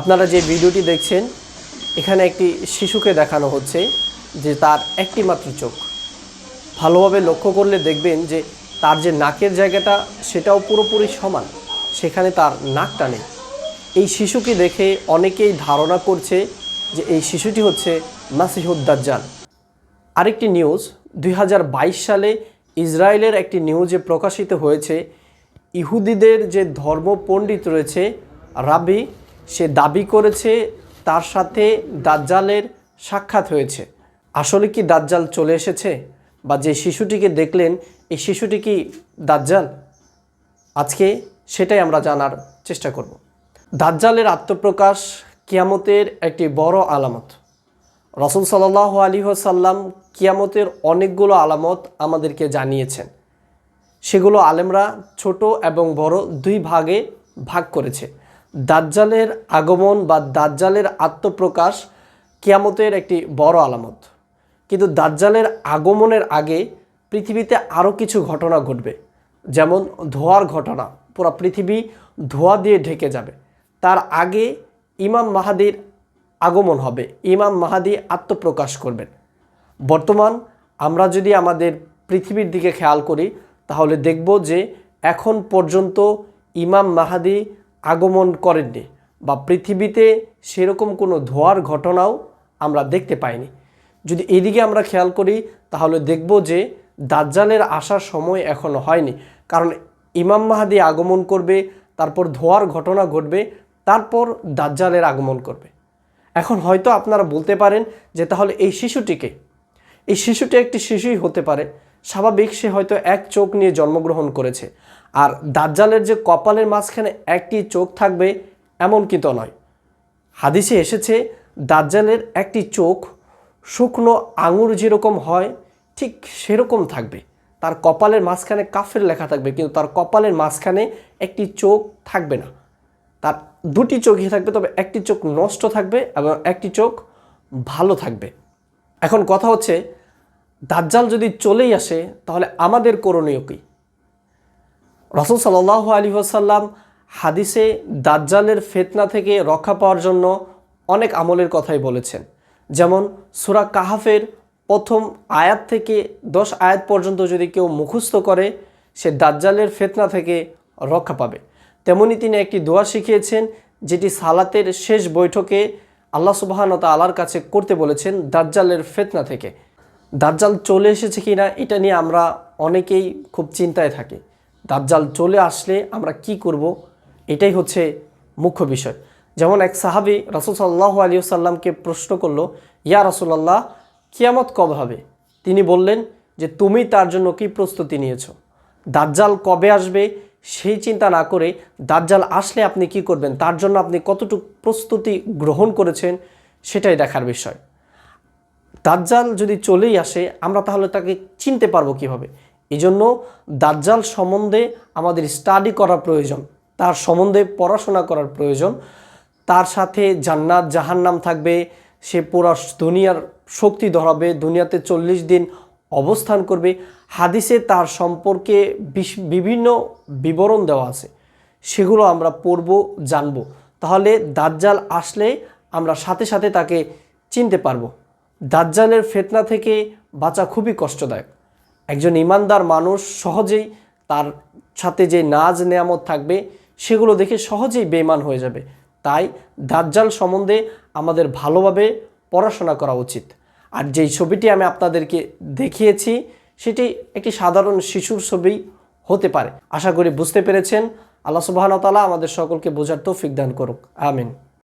আপনারা যে ভিডিওটি দেখছেন, এখানে একটি শিশুকে দেখানো হচ্ছে যে তার একটি মাত্র চোখ। ভালোভাবে লক্ষ্য করলে দেখবেন যে তার যে নাকের জায়গাটা, সেটাও পুরোপুরি সমান। সেখানে তার নাকটা নেই। এই শিশুকে দেখে অনেকেই ধারণা করছে যে এই শিশুটি হচ্ছে মাসিহুদ্দাজ্জাল। আরেকটি নিউজ, দুই হাজার বাইশ সালে ইসরায়েলের একটি নিউজে প্রকাশিত হয়েছে, ইহুদিদের যে ধর্ম পণ্ডিত রয়েছে রাবি সে দাবি করেছে, তার সাথে দাজ্জালের সাক্ষাৎ হয়েছে। আসলে কি দাজ্জাল চলে এসেছে? বা যে শিশুটিকে দেখলেন, এই শিশুটি কি দাজ্জাল? আজকে সেটাই আমরা জানার চেষ্টা করব। দাজ্জালের আত্মপ্রকাশ কিয়ামতের একটি বড় আলামত। রসুল সাল্লাহ আলী সাল্লাম কিয়ামতের অনেকগুলো আলামত আমাদেরকে জানিয়েছেন। সেগুলো আলেমরা ছোট এবং বড় দুই ভাগে ভাগ করেছে। দাজ্জালের আগমন বা দাজ্জালের আত্মপ্রকাশ কিয়ামতের একটি বড় আলামত। কিন্তু দাজ্জালের আগমনের আগে পৃথিবীতে আরও কিছু ঘটনা ঘটবে। যেমন ধোয়ার ঘটনা, পুরো পৃথিবী ধোয়া দিয়ে ঢেকে যাবে। তার আগে ইমাম মাহাদির আগমন হবে, ইমাম মাহাদি আত্মপ্রকাশ করবেন। বর্তমান আমরা যদি আমাদের পৃথিবীর দিকে খেয়াল করি, তাহলে দেখব যে এখন পর্যন্ত ইমাম মাহাদি আগমন করেননি বা পৃথিবীতে সেরকম কোনো ধোয়ার ঘটনাও আমরা দেখতে পাইনি। যদি এদিকে আমরা খেয়াল করি, তাহলে দেখব যে দাজ্জালের আসার সময় এখনও হয়নি। কারণ ইমাম মাহাদি আগমন করবে, তারপর ধোয়ার ঘটনা ঘটবে, তারপর দাজ্জালের আগমন করবে। এখন হয়তো আপনারা বলতে পারেন যে তাহলে এই শিশুটিকে, এই শিশুটি একটি শিশুই হতে পারে। স্বাভাবিক সে হয়তো এক চোখ নিয়ে জন্মগ্রহণ করেছে। আর দাজ্জালের যে কপালের মাঝখানে একটি চোখ থাকবে, এমন কিন্তু নয়। হাদিসে এসেছে, দাজ্জালের একটি চোখ শুকনো আঙুর যেরকম হয়, ঠিক সেরকম থাকবে। তার কপালের মাঝখানে কাফের লেখা থাকবে, কিন্তু তার কপালের মাঝখানে একটি চোখ থাকবে না। তার দুটি চোখই থাকবে, তবে একটি চোখ নষ্ট থাকবে এবং একটি চোখ ভালো থাকবে। এখন কথা হচ্ছে, দাজ্জাল যদি চলেই আসে, তাহলে আমাদের করণীয় কী? রসুল সাল্লাহ আলী আসাল্লাম হাদিসে দাজ্জালের ফেতনা থেকে রক্ষা পাওয়ার জন্য অনেক আমলের কথাই বলেছেন। যেমন সুরা কাহাফের প্রথম আয়াত থেকে দশ আয়াত পর্যন্ত যদি কেউ মুখস্থ করে, সে দাজ্জালের ফেতনা থেকে রক্ষা পাবে। তেমনি তিনি একটি দোয়া শিখিয়েছেন, যেটি সালাতের শেষ বৈঠকে আল্লাহ সুবাহানত আলার কাছে করতে বলেছেন, দাজ্জালের ফেতনা থেকে। দাজ্জাল চলে এসেছে কি না এটা নিয়ে আমরা অনেকেই খুব চিন্তায় থাকি। দাজ্জাল চলে আসলে আমরা কি করব? এটাই হচ্ছে মুখ্য বিষয়। যেমন এক সাহাবি রসুল সাল্লাহ আলী সাল্লামকে প্রশ্ন করল, ইয়া রসুল্লাহ কিয়ামত কবে হবে? তিনি বললেন যে, তুমি তার জন্য কি প্রস্তুতি নিয়েছ? দাজ্জাল কবে আসবে সেই চিন্তা না করে দাজ্জাল আসলে আপনি কি করবেন? তার জন্য আপনি কতটুকু প্রস্তুতি গ্রহণ করেছেন সেটাই দেখার বিষয়। দাজ্জাল যদি চলেই আসে, আমরা তাহলে তাকে চিনতে পারব কীভাবে? এই জন্য দাজ্জাল সম্বন্ধে আমাদের স্টাডি করা প্রয়োজন, তার সম্বন্ধে পড়াশোনা করার প্রয়োজন, তার সাথে জান্নাত জাহান্নাম থাকবে, সে পুরো দুনিয়ার শক্তি ধরাবে, দুনিয়াতে চল্লিশ দিন অবস্থান করবে। হাদিসে তার সম্পর্কে বিভিন্ন বিবরণ দেওয়া আছে, সেগুলো আমরা পড়ব, জানব। তাহলে দাজ্জাল আসলে আমরা সাথে সাথে তাকে চিনতে পারব। দাজ্জালের ফেতনা থেকে বাঁচা খুবই কষ্টদায়ক। একজন ইমানদার মানুষ সহজেই তার সাথে যে নাজ নেয়ামত থাকবে, সেগুলো দেখে সহজেই বেইমান হয়ে যাবে। তাই দাজ্জাল সম্বন্ধে আমাদের ভালোভাবে পড়াশোনা করা উচিত। আর যেই ছবিটি আমি আপনাদেরকে দেখিয়েছি, সেটি একটি সাধারণ শিশুর ছবি হতে পারে। আশা করি বুঝতে পেরেছেন। আল্লাহ সুবাহন তালা আমাদের সকলকে বোঝার তৌফিক দান করুক। আমিন।